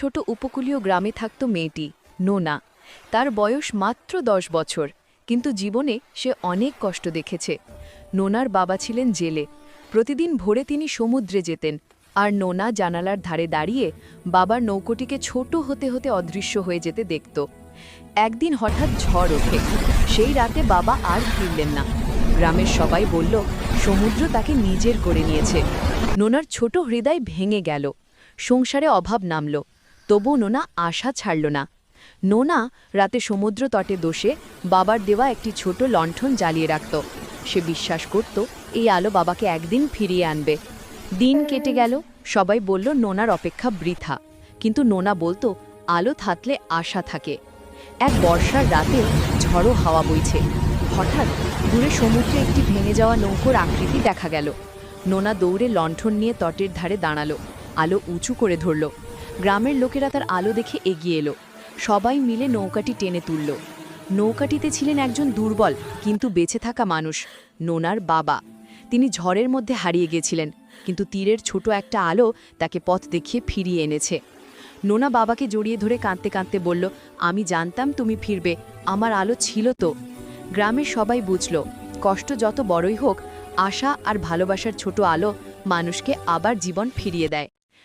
ছোট উপকূলীয় গ্রামে থাকত মেয়েটি, নোনা। তার বয়স মাত্র দশ বছর, কিন্তু জীবনে সে অনেক কষ্ট দেখেছে। নোনার বাবা ছিলেন জেলে। প্রতিদিন ভোরে তিনি সমুদ্রে যেতেন, আর নোনা জানালার ধারে দাঁড়িয়ে বাবার নৌকোটিকে ছোট হতে হতে অদৃশ্য হয়ে যেতে দেখত। একদিন হঠাৎ ঝড় ওঠে। সেই রাতে বাবা আর ফিরলেন না। গ্রামের সবাই বলল, সমুদ্র তাকে নিজের করে নিয়েছে। নোনার ছোট হৃদয় ভেঙে গেল। সংসারে অভাব নামল। তবু নোনা আশা ছাড়ল না। নোনা রাতে সমুদ্র তটে দোষে বাবার দেওয়া একটি ছোট লণ্ঠন জ্বালিয়ে রাখত। সে বিশ্বাস করত, এই আলো বাবাকে একদিন ফিরিয়ে আনবে। দিন কেটে গেল, সবাই বলল নোনার অপেক্ষা বৃথা। কিন্তু নোনা বলতো, আলো থাকলে আশা থাকে। এক বর্ষার রাতে ঝড়ো হাওয়া বইছে। হঠাৎ দূরে সমুদ্রে একটি ভেঙে যাওয়া নৌকোর আকৃতি দেখা গেল। নোনা দৌড়ে লণ্ঠন নিয়ে তটের ধারে দাঁড়াল। আলো উঁচু করে ধরল। গ্রামের লোকেরা তার আলো দেখে এগিয়ে এলো। সবাই মিলে নৌকাটি টেনে তুলল। নৌকাটিতে ছিলেন একজন দুর্বল, কিন্তু বেঁচে থাকা মানুষ, নোনার বাবা। তিনি ঝড়ের মধ্যে হারিয়ে গিয়েছিলেন কিন্তু তীরের ছোট একটা আলো তাকে পথ দেখিয়ে ফিরিয়ে এনেছে। নোনা বাবাকে জড়িয়ে ধরে কাঁদতে কাঁদতে বলল, আমি জানতাম তুমি ফিরবে, আমার আলো ছিল তো। গ্রামের সবাই বুঝল, কষ্ট যত বড়ই হোক, আশা আর ভালোবাসার ছোট আলো মানুষকে আবার জীবন ফিরিয়ে দেয়।